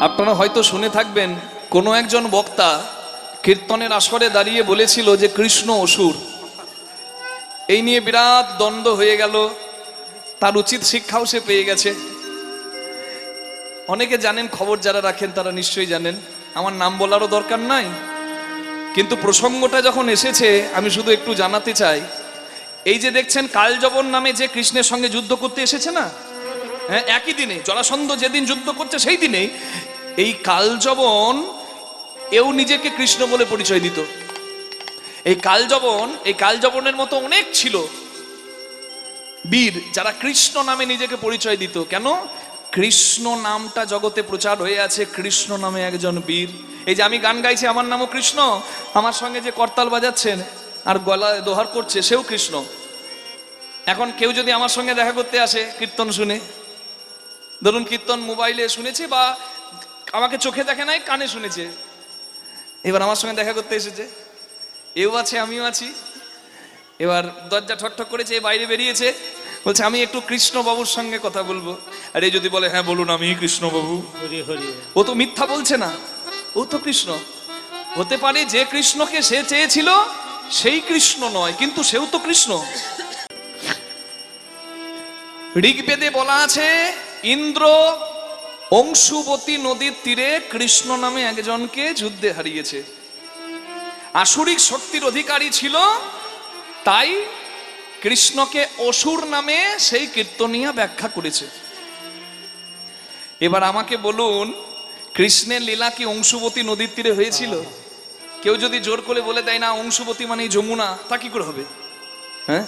আপনারা হয়তো শুনে থাকবেন, কোনো একজন বক্তা কীর্তনের আসরে দাঁড়িয়ে বলেছিল যে, কৃষ্ণ অসুর। এই নিয়ে বিরাট দ্বন্দ্ব হয়ে গেল। তার উচিত শিক্ষাও সে পেয়ে গেছে। অনেকে জানেন, খবর যারা রাখেন তারা নিশ্চয়ই জানেন। আমার নাম বলারও দরকার নাই। কিন্তু প্রসঙ্গটা যখন এসেছে, আমি শুধু একটু জানাতে চাই। এই যে দেখছেন, কালজবন নামে যে কৃষ্ণের সঙ্গে যুদ্ধ করতে এসেছে না? হ্যাঁ একই দিনে জরাসন্ধ যেদিন যুদ্ধ করছে, সেই দিনেই এই কালজবন এও নিজেকে কৃষ্ণ বলে পরিচয় দিত। এই কালজবন এই কালজবনের মতো অনেক ছিল। বীর যারা কৃষ্ণ নামে নিজেকে পরিচয় দিত, কেন? কৃষ্ণ নামটা জগতে প্রচার হয়ে আছে, কৃষ্ণ নামে একজন বীর। এই যে আমি গান গাইছি, আমার নামও কৃষ্ণ, আমার সঙ্গে যে করতাল বাজাচ্ছেন আর গলায় দোহার করছে, সেও কৃষ্ণ। এখন কেউ যদি আমার সঙ্গে দেখা করতে আসে, কীর্তন শুনে ধরুন কীর্তন মোবাইলে শুনেছে বা আমাকে চোখে দেখে নাই কানে শুনেছে। এবার আমার সঙ্গে দেখা করতে এসেছে। এও আছে আমিও আছি। এবার দরজা ঠকঠক করেছে বাইরে বেরিয়েছে। বলছে আমি একটু কৃষ্ণ বাবুর সঙ্গে কথা বলব। আর এই যদি বলে হ্যাঁ বলুন আমি কৃষ্ণবাবু। ও তো মিথ্যা বলছে না। ও তো কৃষ্ণ। হতে পারে যে কৃষ্ণকে সে চেয়েছিল সেই কৃষ্ণ নয় কিন্তু সেও তো কৃষ্ণ। ঋগ্বেদে বলা আছে ইন্দ্র অংশুবতী নদীর তীরে কৃষ্ণ নামে একজনকে যুদ্ধে হারিয়েছে। আসুরিক শক্তির অধিকারী ছিল তাই কৃষ্ণকে অসুর নামে সেই কীর্তনিয়া ব্যাখ্যা করেছে। এবার আমাকে বলুন কৃষ্ণের লীলা কি অংশুবতী নদীর তীরে হয়েছিল? কেউ যদি জোর করে বলে দেয় না অংশুবতী মানে যমুনা তা কি করে হবে? হ্যাঁ?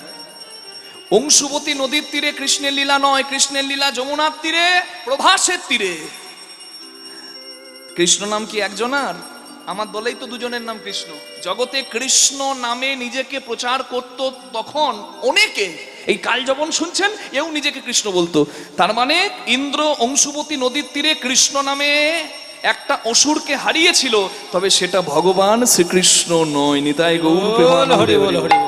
অংশুবতী নদীর তীরে কৃষ্ণের লীলা নয় কৃষ্ণের লীলা যমুনার তীরে প্রভাসের তীরে। কৃষ্ণ নাম কি একজনার? আমার দলেই তো দুজনের নাম কৃষ্ণ। জগতে কৃষ্ণ নামে নিজেকে প্রচার করত তখন অনেকে। এই কাল যখন শুনছেন? এও নিজেকে কৃষ্ণ বলতো। তার মানে ইন্দ্র অংশুবতী নদীর তীরে কৃষ্ণ নামে একটা অসুরকে হারিয়েছিল তবে সেটা ভগবান শ্রীকৃষ্ণ নয় নিতাই গৌর হরি বল হরি।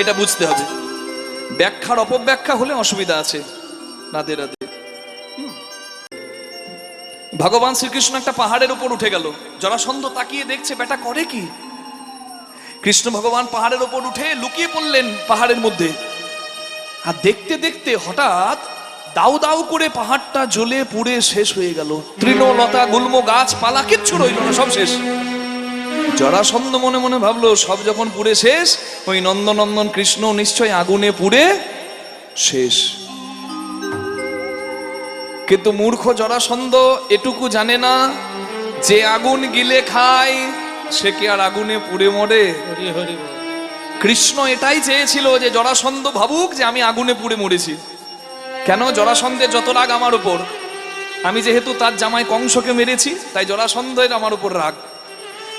এটা বুঝতে হবে। ব্যাখ্যার অপব্যাখ্যা হলে অসুবিধা আছে। রাধে রাধে। ভগবান শ্রীকৃষ্ণ একটা পাহাড়ের উপর উঠে গেল। জরাসন্ধ তাকিয়ে দেখছে বেটা করে কি? কৃষ্ণ ভগবান পাহাড়ের উপর উঠে লুকিয়ে পড়লেন পাহাড়ের মধ্যে। আর দেখতে দেখতে হঠাৎ দাউ দাউ করে পাহাড়টা জ্বলে পুড়ে শেষ হয়ে গেল। তৃণলতা, গুল্ম, গাছ, পালা, কিচ্ছু রইল না, সব শেষ। জরাসন্ধ মনে মনে ভাবলো সব যখন পুড়ে শেষ ওই নন্দনন্দন কৃষ্ণ নিশ্চয় আগুনে পুড়ে শেষ। কিন্তু মূর্খ জরাসন্ধ এটুকু জানে না যে আগুন গিলে খায় সে কি আর আগুনে পুড়ে মরে? হরি হরি বল। কৃষ্ণ এটাই চেয়েছিল যে জরাসন্ধ ভাবুক যে আমি আগুনে পুড়ে মরেছি। কেন জরাসন্ধের যত রাগ আমার উপর? আমি যেহেতু তার জামাই কংসকে মেরেছি তাই জরাসন্ধের আমার উপর রাগ।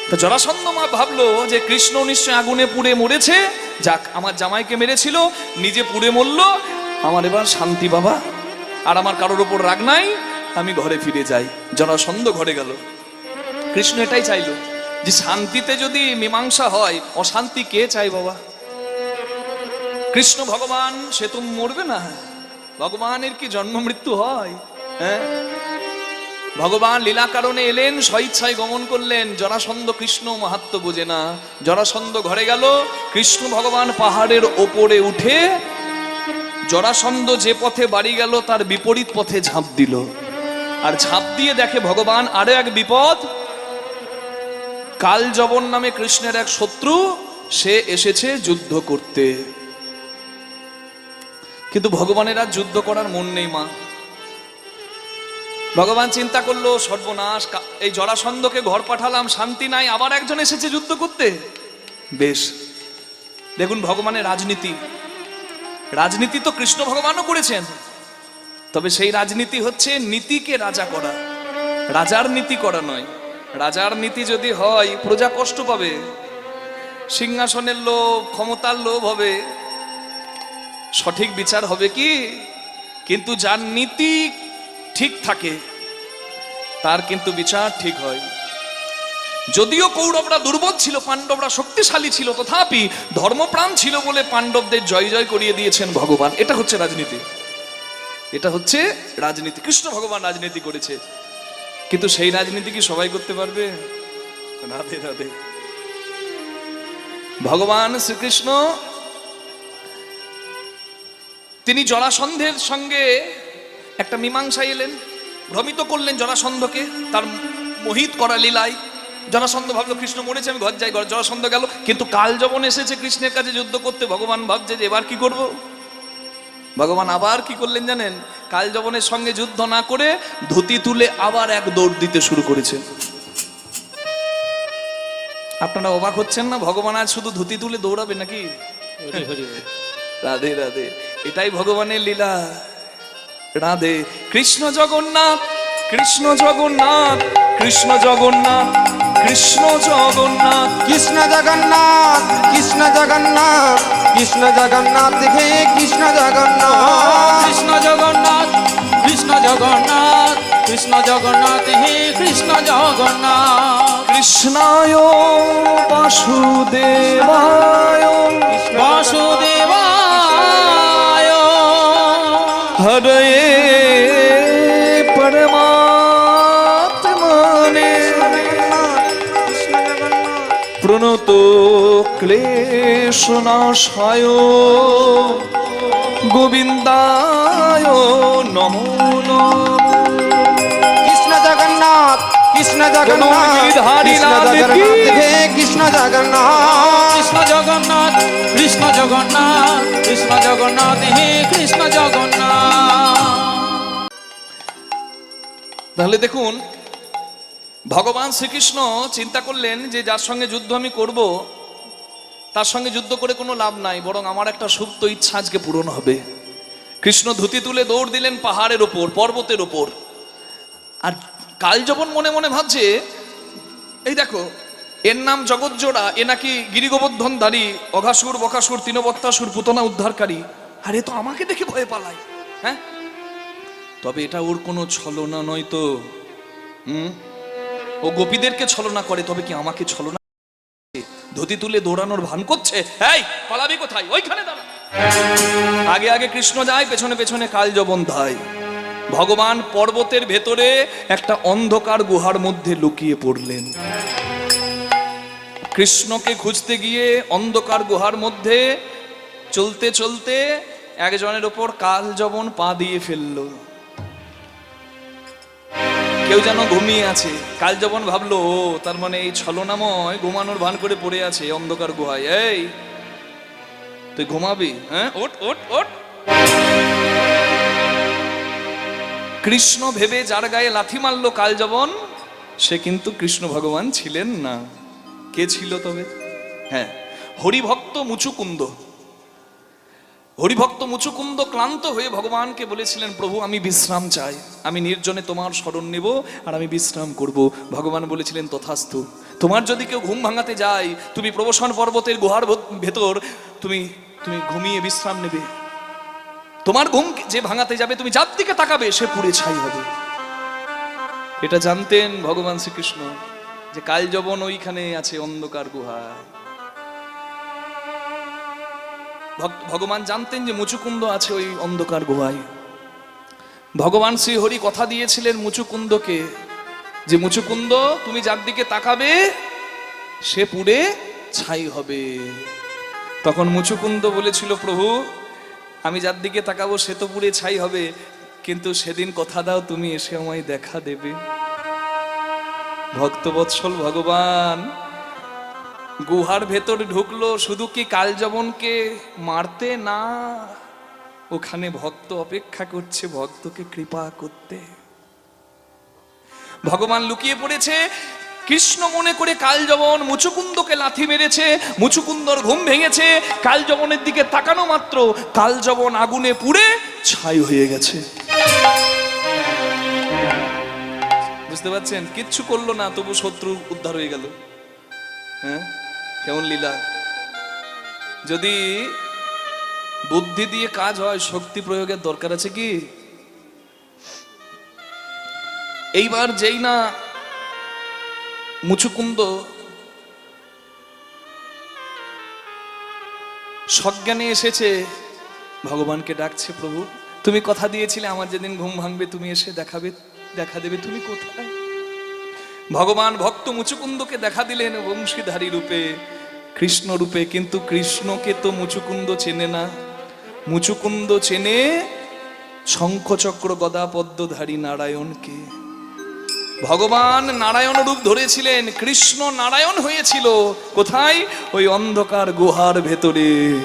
তো জরাসন্ধ মা ভাবলো যে কৃষ্ণ নিশ্চয় আগুনে পুড়ে মরেছে। যাক, আমার জামাইকে মেরেছিল, নিজে পুড়ে মরল। আমার এবার শান্তি বাবা। আর আমার কারোর উপর রাগ নাই, আমি ঘরে ফিরে যাই। জরাসন্ধ ঘরে গেল। কৃষ্ণ এটাই চাইলো যে শান্তিতে যদি মীমাংসা হয়, অশান্তি কে চাই বাবা? কৃষ্ণ, ভগবান, সে তো মরবে না। ভগবানের কি জন্ম মৃত্যু হয়? হ্যাঁ? ভগবান লীলা কারণে এলেন, স্বইচ্ছায় গমন করলেন। জরাসন্ধ কৃষ্ণ মাহাত্ম বোঝে না। জরাসন্ধ ঘরে গেল, কৃষ্ণ ভগবান পাহাড়ের ওপরে উঠে জরাসন্ধ যে পথে বাড়ি গেল, তার বিপরীত পথে ঝাঁপ দিল। আর ঝাঁপ দিয়ে দেখে ভগবান আরও এক বিপদ। কাল জবন নামে কৃষ্ণের এক শত্রু, সে এসেছে যুদ্ধ করতে। কিন্তু ভগবানের আর যুদ্ধ করার মন নেই মা। ভগবান চিন্তা করল সর্বনাশ এই জরাসন্ধকে ঘর পাঠালাম শান্তি নাই আবার একজন এসেছে যুদ্ধ করতে? বেশ। দেখুন ভগবানের রাজনীতি। রাজনীতি তো কৃষ্ণ ভগবানও করেছেন। তবে সেই রাজনীতি হচ্ছে নীতিকে রাজা করা। রাজার নীতি করা নয়। রাজার নীতি যদি হয় প্রজা কষ্ট পাবে। সিংহাসনের লোভ ক্ষমতার লোভ হবে। সঠিক বিচার হবে কি? কিন্তু যার নীতি ঠিক থাকে তার কিন্তু বিচার ঠিক হয়। যদিও কৌরবরা দুর্বল ছিল, পাণ্ডবরা শক্তিশালী ছিল, তথাপি ধর্মপ্রাণ ছিল বলে পাণ্ডবদের জয় জয় করিয়ে দিয়েছেন ভগবান। এটা হচ্ছে রাজনীতি। এটা হচ্ছে রাজনীতি। কৃষ্ণ ভগবান রাজনীতি করেছে। কিন্তু সেই রাজনীতি কি সবাই করতে পারবে? রাধে ভগবান শ্রীকৃষ্ণ তিনি জরাসন্ধের সঙ্গে একটা মীমাংসায় এলেন। ভ্রমিত করলেন জরাসন্ধকে তার মোহিত করা লীলায়। জরাসন্ধ ভাবলো কৃষ্ণ মরেছে আমি ঘর যাই ঘর জরাসন্ধ গেল কিন্তু কাল যখন এসেছে কৃষ্ণের কাছে যুদ্ধ করতে ভগবান ভাবছে যে এবার কি করব? ভগবান আবার কি করলেন জানেন? কাল যবনের সঙ্গে যুদ্ধ না করে ধুতি তুলে আবার এক দৌড় দিতে শুরু করেছেন আপনারা অবাক হচ্ছেন না? ভগবান আজ শুধু ধুতি তুলে দৌড়াবে নাকি? রাধে রাধে। এটাই ভগবানের লীলা। রাধে কৃষ্ণ জগন্নাথ কৃষ্ণ জগন্নাথ কৃষ্ণ জগন্নাথ কৃষ্ণ জগন্নাথ। কৃষ্ণ জগন্নাথ কৃষ্ণ জগন্নাথ কৃষ্ণ জগন্নাথ হে কৃষ্ণ জগন্নাথ। কৃষ্ণ জগন্নাথ কৃষ্ণ জগন্নাথ কৃষ্ণ জগন্নাথ হে কৃষ্ণ জগন্নাথ। কৃষ্ণায় বাসুদেবায়। বাসুদেবায়। ক্লেশনাশায় গোবিন্দায় নমো কৃষ্ণ জগন্নাথ কৃষ্ণ জগন্নাথ গিরিধারী কৃষ্ণ জগন্নাথ কৃষ্ণ জগন্নাথ। কৃষ্ণ জগন্নাথ কৃষ্ণ জগন্নাথ কৃষ্ণ জগন্নাথ হে কৃষ্ণ জগন্নাথ। তাহলে দেখুন ভগবান শ্রীকৃষ্ণ চিন্তা করলেন যে যার সঙ্গে যুদ্ধ আমি করব তার সঙ্গে যুদ্ধ করে কোনো লাভ নাই, বরং আমার একটা সুপ্ত ইচ্ছা আজকে পূরণ হবে। কৃষ্ণ ধুতি তুলে দৌড় দিলেন পাহাড়ের ওপর, পর্বতের ওপর। আর কাল যখন মনে মনে ভাবছে, এই দেখো, এর নাম জগৎজোড়া, এ নাকি গিরিগোবর্ধনধারী, অঘাসুর, বকাসুর, তিনবত্তাসুর, পুতনা উদ্ধারকারী। আর এ তো আমাকে দেখে ভয়ে পালায়। হ্যাঁ? তবে এটা ওর কোনো ছলনা নয় তো। হুম? ও গোপীদেরকে ছলনা করে, তবে কি আমাকে ছলনা? ধুতি তুলে দৌড়ানোর ভান করছে? এই, পালাবি কোথায়? ওইখানে দাঁড়া। আগে আগে কৃষ্ণ যায়, পেছনে পেছনে কাল যবন ধায়। ভগবান পর্বতের ভেতরে একটা অন্ধকার গুহার মধ্যে লুকিয়ে পড়লেন। কৃষ্ণকে খুঁজতে গিয়ে অন্ধকার গুহার মধ্যে চলতে চলতে একজনের ওপর কাল জবন পা দিয়ে ফেলল। কেউ যেন ঘুমিয়ে আছে। কাল যখন ভাবলো তার মানে এই ছলনাময় ঘুমানোর ভান করে পড়ে আছে অন্ধকার গুহায়। এই তুই ঘুমাবি হ্যাঁ? ওট ওট ওট কৃষ্ণ ভেবে যার গায়ে লাথি মারলো কাল যবন সে কিন্তু কৃষ্ণ ভগবান ছিলেন না। কে ছিল তবে? হ্যাঁ হরিভক্ত মুচুকুন্দ। হরিভক্ত মুচুকুন্দ ক্লান্ত হয়ে ভগবানকে বলেছিলেন, প্রভু, আমি বিশ্রাম চাই। আমি নির্জনে তোমার স্মরণ নেব আর আমি বিশ্রাম করব। ভগবান বলেছিলেন, তথাস্তু। তোমার যদি কেউ ঘুম ভাঙাতে যায়, তুমি প্রবসন পর্বতের গুহার ভেতর, তুমি তুমি ঘুমিয়ে বিশ্রাম নেবে। তোমার ঘুম যে ভাঙাতে যাবে, তুমি যার দিকে তাকাবে, সে পুড়ে ছাই হবে। এটা জানতেন ভগবান শ্রীকৃষ্ণ যে কাল যবন ওইখানে আছে অন্ধকার ভক- ভগবান জানতেন যে মুচুকুন্দ আছে ওই অন্ধকার গুহায়। ভগবান শ্রীহরি কথা দিয়েছিলেন মুচুকুন্দকে যে মুচুকুন্দ, তুমি যার দিকে তাকাবে, সে পুড়ে ছাই হবে। তখন মুচুকুন্দ বলেছিল, প্রভু, আমি যার দিকে তাকাবো, সে তো পুড়ে ছাই হবে, কিন্তু সেদিন কথা দাও, তুমি এসে আমায় দেখা দেবে। ভক্তবৎসল ভগবান গুহার ভেতর ঢুকলো, শুধু কি কালজবনকে মারতে? না। ওখানে ভক্ত অপেক্ষা করছে, ভক্তকে কৃপা করতে। ভগবান লুকিয়ে পড়েছে, কৃষ্ণ মনে করে কালজবন মুচুকুন্দকে লাথি মেরেছে, মুচুকুন্দর ঘুম ভেঙেছে কালজবনের দিকে তাকানো মাত্র কালজবন আগুনে পুড়ে ছাই হয়ে গেছে। বুঝতে পারছেন? কিচ্ছু করল না, তবু শত্রু উদ্ধার হয়ে গেল। হ্যাঁ? কেমন লীলা? যদি বুদ্ধি দিয়ে কাজ হয়, শক্তি প্রয়োগের দরকার আছে কি? এইবার যেই না মুচুকুন্দ সজ্ঞানে এসেছে, ভগবানকে ডাকছে, প্রভু, তুমি কথা দিয়েছিলে, আমার যেদিন ঘুম ভাঙবে, তুমি এসে দেখাবে, দেখা দেবে, তুমি কোথায়? ভগবান ভক্ত মুচুকুন্দকে দেখা দিলেন, বংশীধারী রূপে। কৃষ্ণ রূপে, কিন্তু কৃষ্ণকে তো মুচুকুন্দ চেনে না। মুচুকুন্দ চেনে শঙ্খচক্র গদা পদ্মধারী নারায়ণকে। ভগবান নারায়ণ রূপ ধরেছিলেন, কৃষ্ণ নারায়ণ হয়েছিল। কোথায়? ওই অন্ধকার গুহার ভেতরে।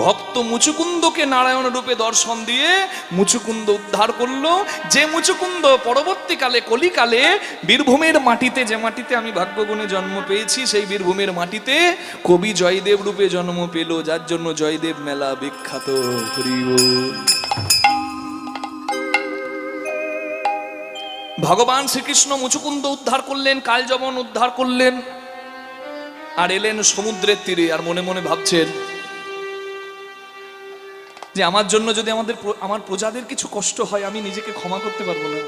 ভক্ত মুচুকুন্দকে নারায়ণ রূপে দর্শন দিয়ে মুচুকুন্দ উদ্ধার করল যে মুচুকুন্দ পরবর্তীকালে কলিকালে বীরভূমের মাটিতে, যে মাটিতে আমি ভাগ্যগুণে জন্ম পেয়েছি, সেই বীরভূমের মাটিতে কবি জয়দেব রূপে জন্ম পেল যার জন্য জয়দেব মেলা বিখ্যাত। ভগবান শ্রীকৃষ্ণ মুচুকুন্দ উদ্ধার করলেন কালজবন উদ্ধার করলেন, আর এলেন সমুদ্রের তীরে, আর মনে মনে ভাবছেন যে আমার জন্য যদি আমাদের আমার প্রজাদের কিছু কষ্ট হয়, আমি নিজেকে ক্ষমা করতে পারব না।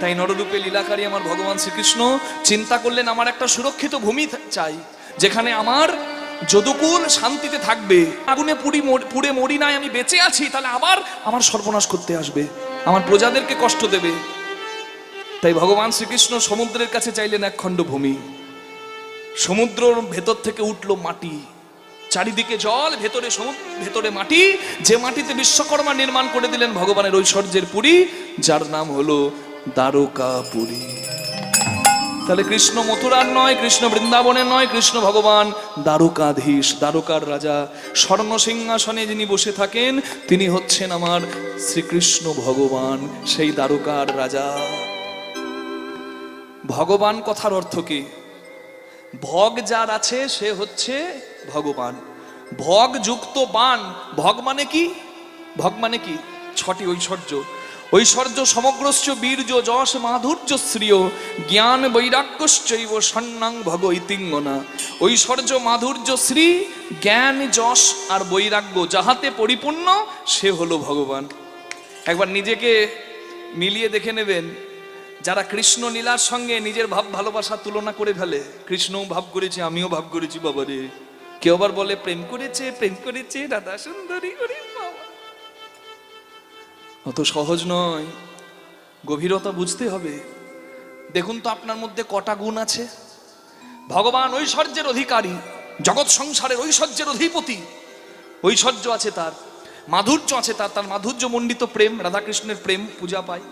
তাই নররূপে লীলাকারী আমার ভগবান শ্রীকৃষ্ণ চিন্তা করলেন, আমার একটা সুরক্ষিত ভূমি চাই, যেখানে আমার যদুকুল শান্তিতে থাকবে। আগুনে পুড়ি পুড়ে মরি নাই আমি বেঁচে আছি, তাহলে আবার আমার সর্বনাশ করতে আসবে। আমার প্রজাদেরকে কষ্ট দেবে। তাই ভগবান শ্রীকৃষ্ণ সমুদ্রের কাছে চাইলেন এক খণ্ড ভূমি। সমুদ্রর ভেতর থেকে উঠল মাটি। চারিদিকে জল, ভেতরে সমুদ্র, ভেতরে মাটি। যে মাটিতে বিশ্বকর্মা নির্মাণ করে দিলেন ভগবানের ঐশ্বর্যের পুরী, যার নাম হলো দ্বারকাপুরী। তাহলে কৃষ্ণ মথুরার নয়, কৃষ্ণ বৃন্দাবনের নয়, কৃষ্ণ ভগবান দ্বারকাধীশ, দ্বারকার রাজা। স্বর্ণ সিংহাসনে যিনি বসে থাকেন, তিনি হচ্ছেন আমার শ্রীকৃষ্ণ ভগবান, সেই দ্বারকার রাজা। ভগবান কথার অর্থ কি? ভগ যার আছে, সে হচ্ছে ভগবান। ভগ যুক্ত বান, ভগ মানে কি? ভগ মানে কি? ছটি ঐশ্বর্য। ঐশ্বর্য সমগ্রশ্চ বীর্য, যশ, মাধুর্য শ্রিয়, জ্ঞান বৈরাগ্যশ্চৈব সন্নাং ভগ ইতিঙ্গনা ঐশ্বর্য, মাধুর্য শ্রী, জ্ঞান, যশ আর বৈরাগ্য যাহাতে পরিপূর্ণ, সে হলো ভগবান। একবার নিজেকে মিলিয়ে দেখে নেবেন, যারা কৃষ্ণ লীলার সঙ্গে নিজের ভাব ভালোবাসা তুলনা করে ফেলে। কৃষ্ণও ভাব করেছি, আমিও ভাব করেছি, বাবারে। কেউ আবার বলে, প্রেম করেছে প্রেম করেছে, রাধা সুন্দরী করে অত সহজ নয়। গভীরতা বুঝতে হবে। দেখুন তো আপনার মধ্যে কটা গুণ আছে। ভগবান ঐশ্বর্যের অধিকারী, জগৎ সংসারের ঐশ্বর্যের অধিপতি। ঐশ্বর্য আছে তার, মাধুর্য আছে তার তার মাধুর্য মণ্ডিত প্রেম, রাধাকৃষ্ণের প্রেম, পূজা পায়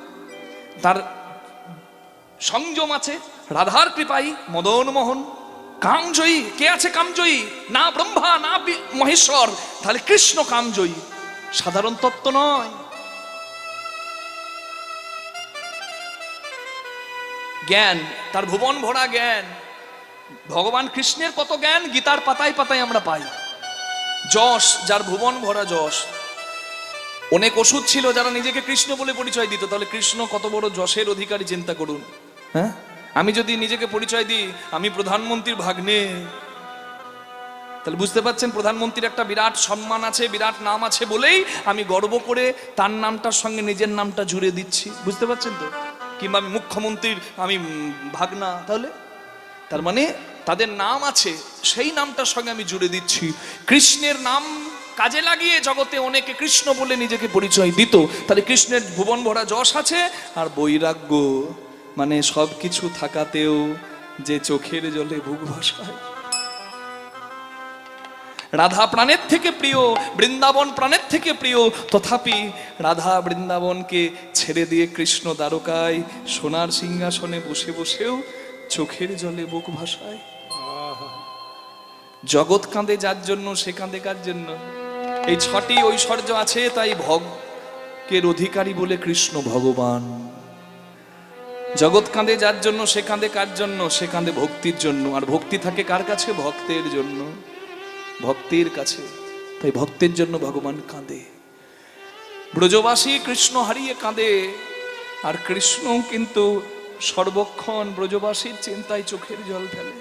তার সংযম আছে, রাধার কৃপাই মদন মোহন কামজয়ী, কে আছে কামজয়ী? না ব্রহ্মা, না মহেশ্বর। তাহলে কৃষ্ণ কামজয়ী। সাধারণ তত্ত্ব নয়। জ্ঞান, তার ভুবন ভরা জ্ঞান। ভগবান কৃষ্ণের কত জ্ঞান, গীতার পাতায় পাতায় আমরা পাই। যশ, যার ভুবন ভরা যশ। অনেক ওষুধ ছিল যারা নিজেকে কৃষ্ণ বলে পরিচয় দিত। তাহলে কৃষ্ণ কত বড় যশের অধিকারী চিন্তা করুন। হ্যাঁ? আমি যদি নিজেকে পরিচয় দিই, আমি প্রধানমন্ত্রীর ভাগ্নে। তাহলে বুঝতে পারছেন, প্রধানমন্ত্রীর একটা বিরাট সম্মান আছে, বিরাট নাম আছে বলেই আমি গর্ব করে তার নামটার সঙ্গে নিজের নামটা জুড়ে দিচ্ছি। বুঝতে পারছেন তো? কিংবা আমি মুখ্যমন্ত্রীর, আমি ভাগনা তাহলে? তার মানে তাদের নাম আছে, সেই নামটার সঙ্গে আমি জুড়ে দিচ্ছি। কৃষ্ণের নাম কাজে লাগিয়ে জগতে অনেকে কৃষ্ণ বলে নিজেকে পরিচয় দিত। তাহলে কৃষ্ণের ভুবন ভরা যশ আছে আর বৈরাগ্য। মানে সব কিছু থাকাতেও যে চোখের জলে বুক ভাসায় রাধা প্রাণের থেকে প্রিয়, বৃন্দাবন প্রাণের থেকে প্রিয়, তথাপি রাধা বৃন্দাবনকে ছেড়ে দিয়ে কৃষ্ণ দ্বারকায় সোনার সিংহাসনে বসে বসেও চোখের জলে বুক ভাসায়। জগৎ কাঁদে যার জন্য, সে কাঁদে কার জন্য? এই ছটি ঐশ্বর্য আছে, তাই ভগের অধিকারী বলে কৃষ্ণ ভগবান। জগৎ কাঁদে যার জন্য সে কাঁদে কার জন্য? সে কাঁদে ভক্তির জন্য। আর ভক্তি থাকে কার কাছে? ভক্তের জন্য। ভক্তের কাছে। তাই ভক্তের জন্য ভগবান কাঁদে। ব্রজবাসী কৃষ্ণ হারিয়ে কাঁদে। আর কৃষ্ণ কিন্তু সর্বক্ষণ ব্রজবাসীর চিন্তায় চোখের জল ফেলে।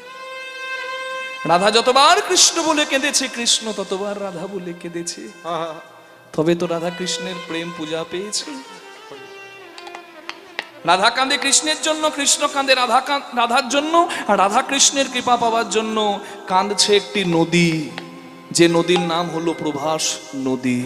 রাধা যতবার কৃষ্ণ বলে কেঁদেছে কৃষ্ণ ততবার রাধা বলে কেঁদেছে। তবে তো রাধা কৃষ্ণের প্রেম পূজা পেয়েছে। রাধা কাঁদে কৃষ্ণের জন্য কৃষ্ণ কাঁদে রাধা রাধার জন্য, আর রাধা কৃষ্ণের কৃপা পাওয়ার জন্য কাঁদছে একটি নদী। যে নদীর নাম হলো প্রভাস নদী।